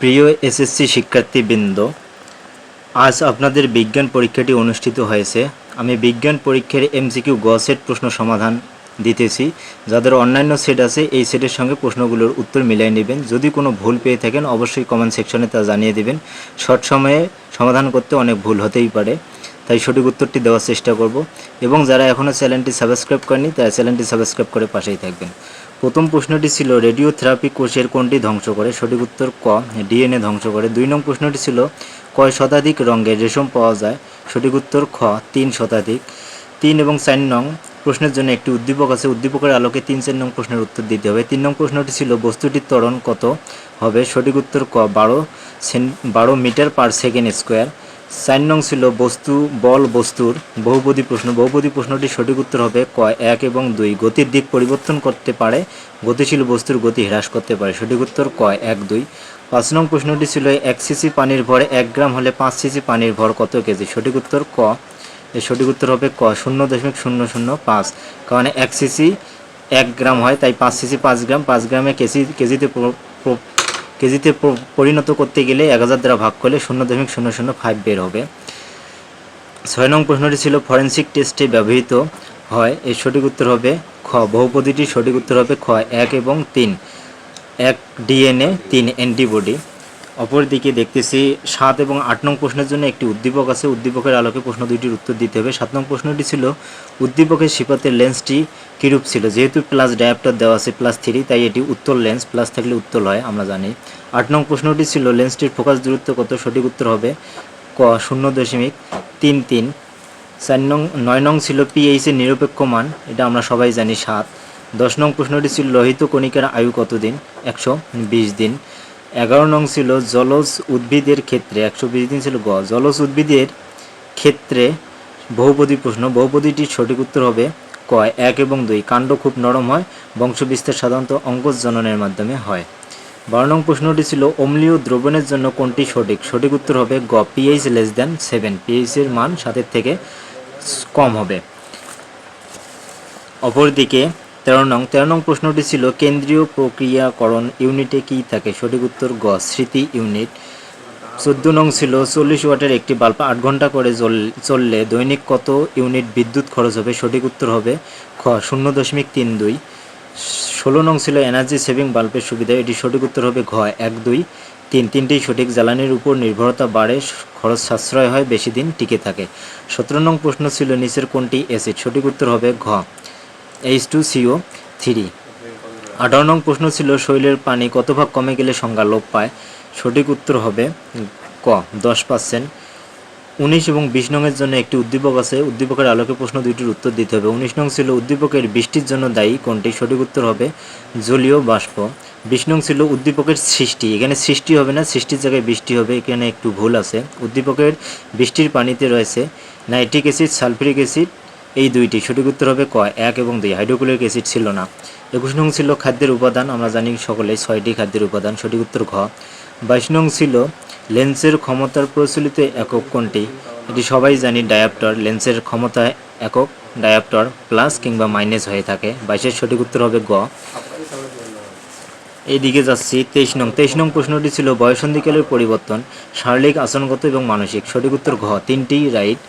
প্রিয় এসএসসি শিক্ষার্থীবৃন্দ, আজ আপনাদের বিজ্ঞান পরীক্ষাটি অনুষ্ঠিত হয়েছে। আমি বিজ্ঞান পরীক্ষার এমসিকিউ গ সেট প্রশ্ন সমাধান দিতেছি। যাদের অন্যান্য সেট আছে, এই সেটের সঙ্গে প্রশ্নগুলোর উত্তর মিলিয়ে নেবেন। যদি কোনো ভুল পেয়ে থাকেন, অবশ্যই কমেন্ট সেকশনে তা জানিয়ে দেবেন। শর্ট সময়ে সমাধান করতে অনেক ভুল হতেই পারে। তাই সঠিক উত্তরটি দেওয়ার চেষ্টা করব। এবং যারা এখনও চ্যানেলটি সাবস্ক্রাইব করেনি তারা চ্যানেলটি সাবস্ক্রাইব করে পাশেই থাকবেন। প্রথম প্রশ্নটি ছিল, রেডিওথেরাপি কোষের কোনটি ধ্বংস করে? সঠিক উত্তর ক, ডিএনএ ধ্বংস করে। দুই নং প্রশ্নটি ছিল, কয় শতাধিক রঙের রেশম পাওয়া যায়? সঠিক উত্তর খ, তিন শতাধিক। তিন এবং চার নং প্রশ্নের জন্য একটি উদ্দীপক আছে। উদ্দীপকের আলোকে তিন চার নং প্রশ্নের উত্তর দিতে হবে। তিন নং প্রশ্নটি ছিল, বস্তুটির ত্বরণ কত হবে? সঠিক উত্তর ক, বারো বারো মিটার পার সেকেন্ড স্কোয়ার। চার নং ছিল বস্তু, বল বস্তুর বহুপদী প্রশ্ন। বহুপদী প্রশ্নটির সঠিক উত্তর হবে ক, এক এবং দুই। গতির দিক পরিবর্তন করতে পারে, গতিশীল বস্তুর গতি হ্রাস করতে পারে। সঠিক উত্তর ক, এক, দুই। পাঁচ নং প্রশ্নটি ছিল এক সিসি পানির ভর এক গ্রাম হলে পাঁচ সিসি পানির ভর কত কেজি? সঠিক উত্তর ক। এর সঠিক উত্তর হবে ক, শূন্য দশমিক শূন্য শূন্য পাঁচ। কারণ এক সিসি এক গ্রাম হয়, তাই পাঁচ সিসি পাঁচ গ্রাম, পাঁচ গ্রামে কেজি, কেজিতে কেজিতে পরিণত করতে গেলে এক হাজার দ্বারা ভাগ করলে শূন্য দশমিক শূন্য শূন্য ফাইভ বের হবে। ছয় নং প্রশ্নটি ছিল ফরেন্সিক টেস্টে ব্যবহৃত হয়। এর সঠিক উত্তর হবে খ। বহুপদীটির সঠিক উত্তর হবে খ। এক এবং তিন। এক ডিএনএ তিন অ্যান্টিবডি অপরদিকে দেখতেছি সাত এবং আট নং প্রশ্নের জন্য একটি উদ্দীপক আছে। উদ্দীপকের আলোকে প্রশ্ন দুইটির উত্তর দিতে হবে। সাত নং প্রশ্নটি ছিল, উদ্দীপকের সিপাতের লেন্সটি কীরূপ ছিল? যেহেতু প্লাস ডায়াপ্টার দেওয়া আছে প্লাস থ্রি তাই এটি উত্তর লেন্স প্লাস থাকলে উত্তর হয়, আমরা জানি। আট নং প্রশ্নটি ছিল লেন্সটির ফোকাস দূরত্ব কত? সঠিক উত্তর হবে ক, শূন্য দশমিক তিন তিন। চার নং, নয় নং ছিল পিএইচের নিরপেক্ষ মান, এটা আমরা সবাই জানি সাত। দশ নং প্রশ্নটি ছিল, লোহিত কণিকার আয়ু কতদিন? একশো বিশ দিন। এগারো নং ছিল জলজ উদ্ভিদের ক্ষেত্রে, একশো বিশ দিন ছিল গ, জলজ উদ্ভিদের ক্ষেত্রে বহুপদী প্রশ্ন, বহুপদীটির সঠিক উত্তর হবে ক, এক এবং দুই। কাণ্ড খুব নরম হয়, বংশবিস্তার সাধারণত অঙ্কজ জননের মাধ্যমে হয়। বারো নং প্রশ্নটি ছিল, অম্লীয় দ্রবণের জন্য কোনটি সঠিক? সঠিক উত্তর হবে গ পিএইচ লেস দ্যান সেভেন পিএইচের মান সাতের থেকে কম হবে। অপরদিকে তেরো নং তেরো নং প্রশ্নটি ছিল, কেন্দ্রীয় প্রক্রিয়াকরণ ইউনিটে কী থাকে? সঠিক উত্তর গ, স্মৃতি ইউনিট। চোদ্দ নং ছিল, চল্লিশ ওয়াটের একটি বাল্ব আট ঘণ্টা করে চললে দৈনিক কত ইউনিট বিদ্যুৎ খরচ হবে? সঠিক উত্তর হবে খ, শূন্য দশমিক তিন দুই। ষোলো নং ছিল, এনার্জি সেভিং বাল্বের সুবিধা। এটি সঠিক উত্তর হবে ঘ, এক দুই। তিন, তিনটেই সঠিক। জ্বালানির উপর নির্ভরতা বাড়ে, খরচ সাশ্রয় হয়, বেশি দিন টিকে থাকে। সতেরো নং প্রশ্ন ছিল, নিচের কোনটি অ্যাসিড? সঠিক উত্তর হবে ঘ। এইচ টু সিও থ্রি আঠারো নং প্রশ্ন ছিল, শৈলের পানি কত ভাগ কমে গেলে সংজ্ঞা লোপ পায়? সঠিক উত্তর হবে ক, দশ পার্সেন্ট উনিশ এবং বিশ নংয়ের জন্য একটি উদ্দীপক আছে, উদ্দীপকের আলোকে প্রশ্ন দুইটির উত্তর দিতে হবে। উনিশ নং ছিল, উদ্দীপকের বৃষ্টির জন্য দায়ী, কোনটি? সঠিক উত্তর হবে জলীয় বাষ্প। বিশ নং ছিল, উদ্দীপকের সৃষ্টি। এখানে সৃষ্টি হবে না, সৃষ্টির জায়গায় বৃষ্টি হবে, এখানে একটু ভুল আছে। উদ্দীপকের বৃষ্টির পানিতে রয়েছে নাইট্রিক অ্যাসিড সালফিউরিক অ্যাসিড এই দুইটি সঠিক উত্তর হবে ক, এক এবং দুই। হাইড্রোক্লোরিক অ্যাসিড ছিল না। একুশ নং ছিল খাদ্যের উপাদান, আমরা জানি সকলে ছয়টি খাদ্যের উপাদান, সঠিক উত্তর ঘ। বাইশ নং ছিল লেন্সের ক্ষমতার প্রচলিত একক কোনটি? এটি সবাই জানি ডায়াপ্টর, লেন্সের ক্ষমতা একক ডায়াপ্টর প্লাস কিংবা মাইনাস হয়ে থাকে। বাইশের সঠিক উত্তর হবে গ। এইদিকে যাচ্ছি তেইশ নং। তেইশ নং প্রশ্নটি ছিল বয়সন্ধিকালের পরিবর্তন, শারীরিক, আচরণগত এবং মানসিক। সঠিক উত্তর ঘ। তিনটি, রাইট।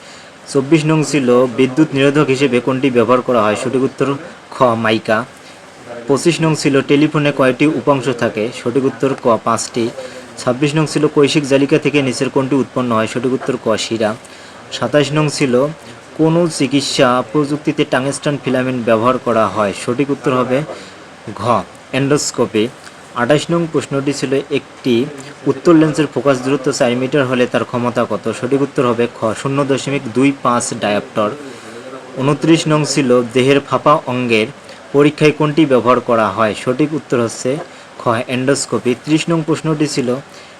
চব্বিশ নং ছিল বিদ্যুৎ নিরোধক হিসেবে কোনটি ব্যবহার করা হয়? সঠিক উত্তর, খ, মাইকা। পঁচিশ নং ছিল টেলিফোনে কয়টি উপাংশ থাকে? সঠিক উত্তর, ক, পাঁচটি। ছাব্বিশ নং ছিল কৈশিক জালিকা থেকে নিচের কোনটি উৎপন্ন হয়? সঠিক উত্তর, ক, শিরা। সাতাশ নং ছিল কোন চিকিৎসা প্রযুক্তিতে টাংস্টান ফিলামেন্ট ব্যবহার করা হয়? সঠিক উত্তর হবে ঘ, এন্ডোস্কোপি। আঠাশ নং প্রশ্নটি ছিল একটি উত্তর লেন্সের ফোকাস দূরত্ব চার মিটার হলে তার ক্ষমতা কত? সঠিক উত্তর হবে খ, শূন্য দশমিক দুই পাঁচ ডায়াপ্টর। উনত্রিশ নং ছিল দেহের ফাঁপা অঙ্গের পরীক্ষায় কোনটি ব্যবহার করা হয়? সঠিক উত্তর হচ্ছে খ, এন্ডোস্কোপি। ত্রিশ নং প্রশ্নটি ছিল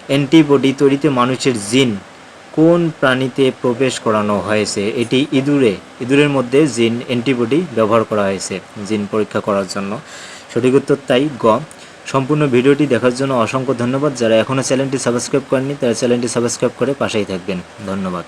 অ্যান্টিবডি তৈরিতে মানুষের জিন কোন প্রাণীতে প্রবেশ করানো হয়েছে? এটি ইঁদুরে। ইঁদুরের মধ্যে জিন অ্যান্টিবডি ব্যবহার করা হয়েছে, জিন পরীক্ষা করার জন্য। সঠিক উত্তর তাই গ সম্পূর্ণ ভিডিওটি দেখার জন্য অসংখ্য ধন্যবাদ। যারা এখনও চ্যানেলটি সাবস্ক্রাইব করেননি, তারা চ্যানেলটি সাবস্ক্রাইব করে পাশেই থাকবেন। ধন্যবাদ।